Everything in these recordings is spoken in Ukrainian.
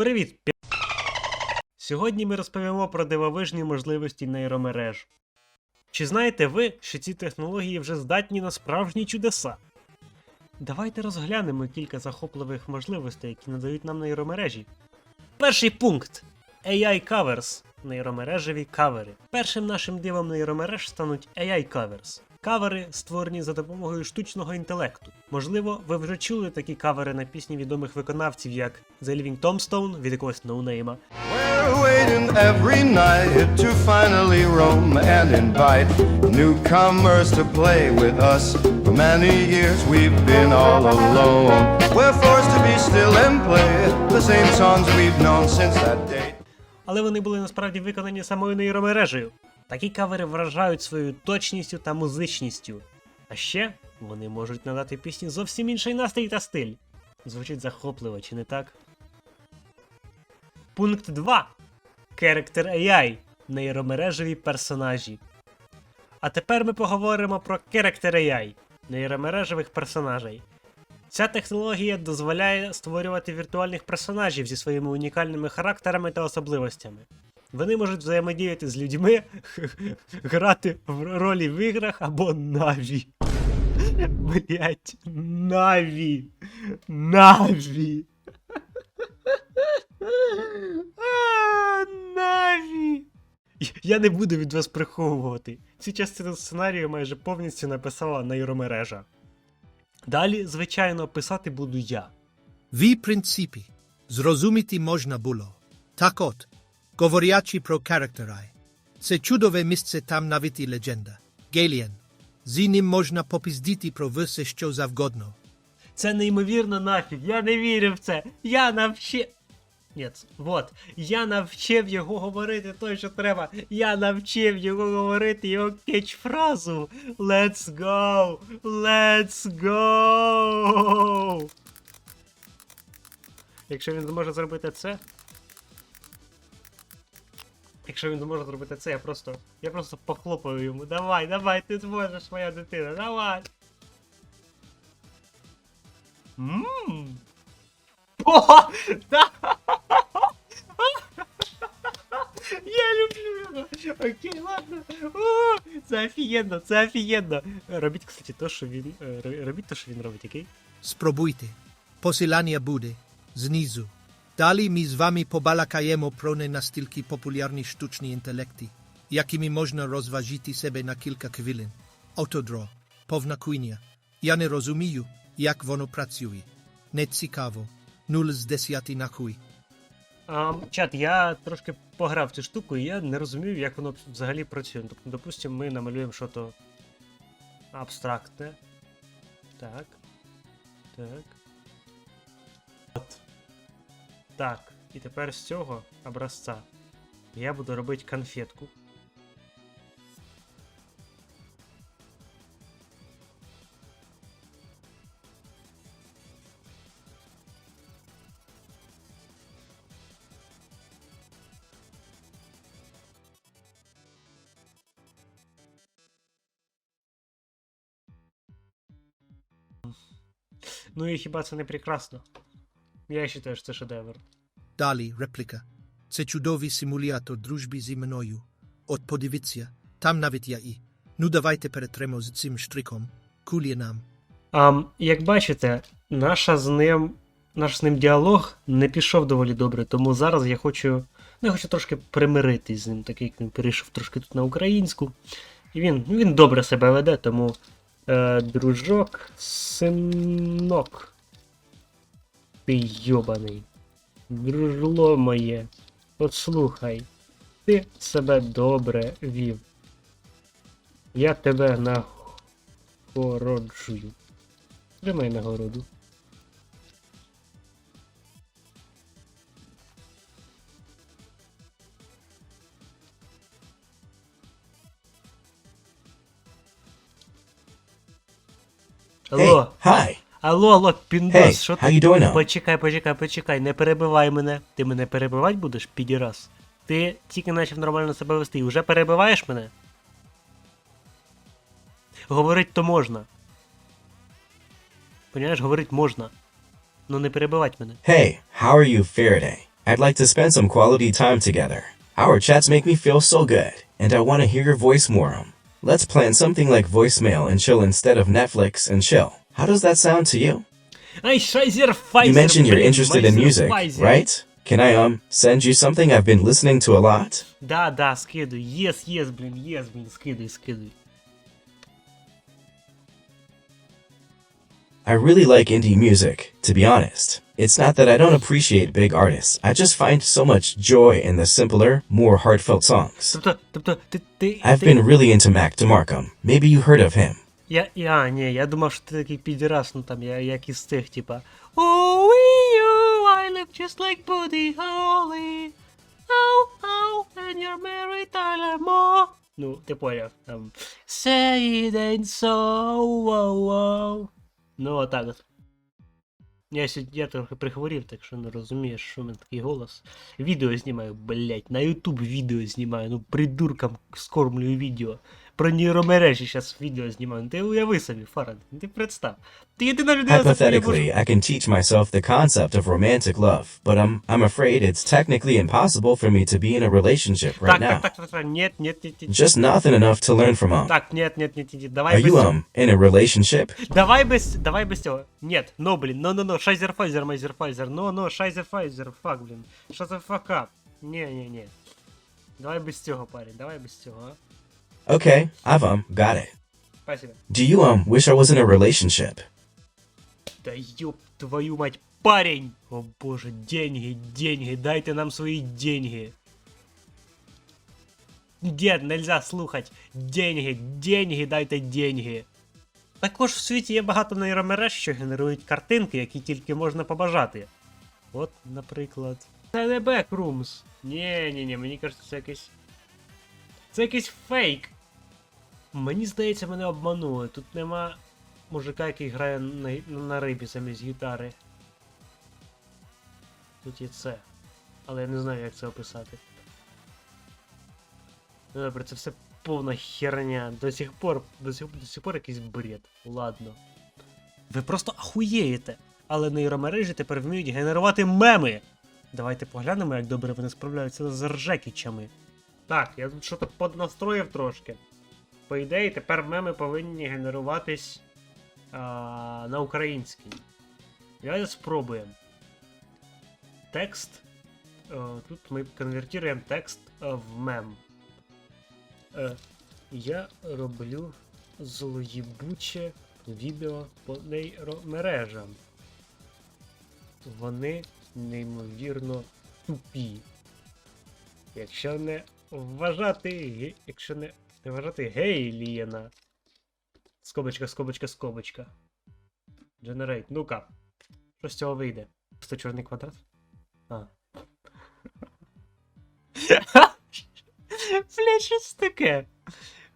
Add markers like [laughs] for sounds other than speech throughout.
Привіт! Сьогодні ми розповімо про дивовижні можливості нейромереж. Чи знаєте ви, що ці технології вже здатні на справжні чудеса? Давайте розглянемо кілька захопливих можливостей, які надають нам нейромережі. Перший пункт AI Covers нейромережеві кавери. Першим нашим дивом нейромереж стануть AI Covers. Кавери створені за допомогою штучного інтелекту. Можливо, ви вже чули такі кавери на пісні відомих виконавців, як The Living Tombstone від якогось ноунейма, We're forced to be still and play the same songs we've known since that day. Але вони були насправді виконані самою нейромережею. Такі кавери вражають своєю точністю та музичністю. А ще вони можуть надати пісні зовсім інший настрій та стиль. Звучить захопливо, чи не так? Пункт 2. Character AI нейромережеві персонажі. А тепер ми поговоримо про Character AI нейромережевих персонажей. Ця технологія дозволяє створювати віртуальних персонажів зі своїми унікальними характерами та особливостями. Вони можуть взаємодіяти з людьми, [laughs] грати в ролі в іграх або Наві. [laughs] Блять, Наві. Наві. [laughs] Наві. Я не буду від вас приховувати. Цю частину сценарію майже повністю написала нейромережа. Далі, звичайно, писати буду я. В принципі, зрозуміти можна було. Так от, говорячи про Character це чудове місце там навіть і легенда. Гелієн. З ним можна попіздіти про все що завгодно. Це неймовірно нафіг, я не вірю в це. Я навчив. Ні, вот. Я навчив його говорити той, що треба. Я навчив його говорити його кетчфразу. Let's go! Let's go! Якщо він зможе зробити це. Якщо він зможе зробити це, я просто. Я просто похлопаю йому. Давай, давай, ти зможеш, моя дитина, давай! Ммм. О, [laughs] да. Люблю його. Окей, ладно. О, це офігенно, це офігенно. Робіть, кстати, то, що він. е, ро- Робіть то, що він робить, окей? Спробуйте. Посилання буде знизу. Далі ми з вами побалакаємо про не настільки популярні штучні інтелекти, якими можна розважити себе на кілька хвилин. Autodraw. Повна куйня. Я не розумію, як воно працює. Не цікаво. Нуль з десяти на хуй. А, чат, я трошки пограв цю штуку, і я не розумів, як воно взагалі працює. Тобто, допустимо, ми намалюємо щось абстрактне. Так. Так. От. Так. І тепер з цього образця я буду робити конфетку. Ну і хіба це не прекрасно? Я вважаю, що це шедевр. Далі репліка. Це чудовий симулятор дружби зі мною. От подивіться, там навіть я і. Ну давайте перетремо з цим штриком. Кулі нам. А, як бачите, наша з ним, наш з ним діалог не пішов доволі добре, тому зараз я хочу. ну, Я хочу трошки примиритись з ним, так як він перейшов трошки тут на українську. І він, ну, він добре себе веде, тому. Е, дружок, синок. Ти йобаний. Дружло моє. От слухай, ти себе добре вів. Я тебе нагороджую. Тримай нагороду. Алло, Hi. алло, алло, піндос, Hey, що you doing? Почекай, почекай, почекай, не перебивай мене. Ти мене перебивати будеш, підірас? Ти тільки почав нормально себе вести і вже перебиваєш мене? Говорить то можна. Понимаєш, говорить можна. Ну не перебивать мене. Hey, how are you Faraday? I'd like to spend some quality time together. Our chats make me feel so good, and I want to hear your voice more. Um, let's plan something like voicemail and chill instead of Netflix and chill. How does that sound to you? Ай, Шайзер Файзер, You mentioned you're блін, interested in Майзер music, Файзер. right? Can I um send you something I've been listening to a lot? Да, да, скидуй. Єс, єс, блін, єс, блін, скидуй, скидуй. I really like indie music, to be honest. It's not that I don't appreciate big artists. I just find so much joy in the simpler, more heartfelt songs. Тобто, тобто, ти, ти, I've ти... been really into Mac DeMarco. Maybe you heard of him. Я, я, ні, я думав, що ти такий підірас, ну там, я, як із тих, типа. Oh, you, I look just like Buddy Holly. Oh, oh, and you're married Tyler Moore. Ну, ти поняв, там. Say it ain't so, wow, wow. Ну, отак от. Я сьогодні я трохи прихворів, так що не розумієш, що в мене такий голос. Відео знімаю, блять, на Ютуб відео знімаю, ну придуркам скормлюю відео. Про нейромережі зараз відео знімаю. Ну, Ти уяви собі, Фарад, ну, ти представ. Ти єдина людина, за Hypothetically, I can teach myself the concept of romantic love, but I'm I'm afraid it's technically impossible for me to be in a relationship right Так, now. так, так, так, так, нет, нет, нет. Just nothing enough to learn from um. Так, нет, нет, нет, Are давай без you цього. um in a relationship? Давай без, давай без цього. Нет, ну, блін, ну, ну, ну, шайзер файзер, майзер файзер, ну, ну, шайзер файзер, фак, блін. Що за факап? Ні, ні, ні. Давай без цього, парень, давай без цього, а. Okay, I've um got it. Спасибо. Do you um wish I was in a relationship? Да ёб твою мать, парень! О боже, деньги, деньги, дайте нам свои деньги. Дед, нельзя слухать. Деньги, деньги, дайте деньги. Також в світі є багато нейромереж, що генерують картинки, які тільки можна побажати. От, наприклад. Це не Backrooms. Ні, ні, ні, мені кажеться, це якийсь. Це якийсь фейк. Мені здається, мене обманули. Тут нема мужика, який грає на, на рибі замість гітари. Тут є це. Але я не знаю, як це описати. Ну добре, це все повна херня. До сих пор, до сих, до сих пор якийсь бред. Ладно. Ви просто ахуєєте. Але нейромережі тепер вміють генерувати меми. Давайте поглянемо, як добре вони справляються з ржекічами. Так, я тут щось поднастроїв трошки. По ідеї, тепер меми повинні генеруватись а, на українській. Давайте спробуємо. Текст. Е, тут ми конвертуємо текст е, в мем. Е, я роблю злоїбуче відео по нейромережам. Вони неймовірно тупі. Якщо не вважати. Якщо не, вважати гейлієна. Скобочка, скобочка, скобочка. Generate. Ну-ка. Що з цього вийде? Просто чорний квадрат? А. [laughs] Бля, що це таке?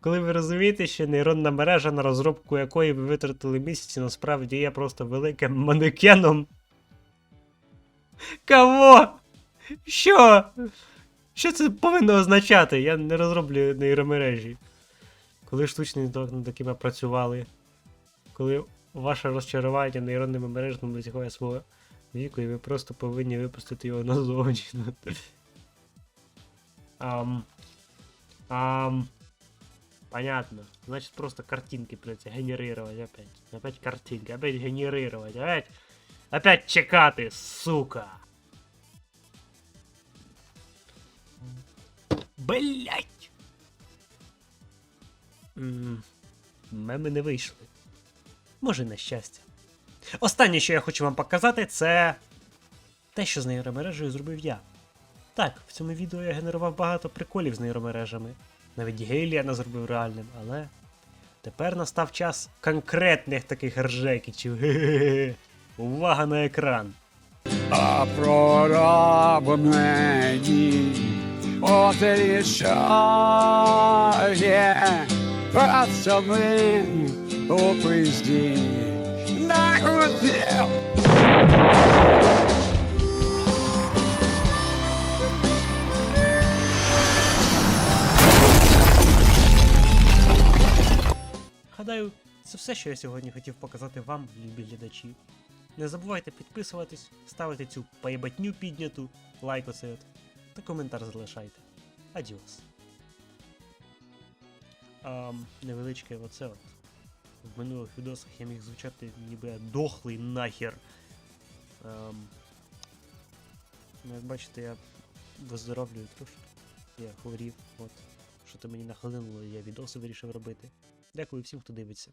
Коли ви розумієте, що нейронна мережа, на розробку якої ви витратили місяці, насправді є просто великим манекеном. Кого? Що? Що це повинно означати? Я не розроблю нейромережі. Коли штучний інтелект над якими працювали. Коли ваше розчарування нейронними мережами досягає свого віку, і ви просто повинні випустити його назовні. [laughs] Ам. Ам. Понятно. Значит, просто картинки придется генерировать опять. Опять картинки, опять генерировать, опять. Опять чекати, сука. Блять. Меми не вийшли. Може, на щастя. Останнє, що я хочу вам показати, це те, що з нейромережею зробив я. Так, в цьому відео я генерував багато приколів з нейромережами. Навіть Гейліана зробив реальним, але тепер настав час конкретних таких ржекічів. [laughs] Увага на екран. А прораб мені отрішає пацани у пизді на хотел. Гадаю, це все, що я сьогодні хотів показати вам, любі глядачі. Не забувайте підписуватись, ставити цю поєбатню підняту, лайк оцей от, та коментар залишайте. Адіос. А, невеличке оце от. В минулих відосах я міг звучати ніби дохлий нахер. Ем, ну, як бачите, я виздоровлюю трошки. Я хворів, от. Що то мені нахлинуло, я відоси вирішив робити. Дякую всім, хто дивиться.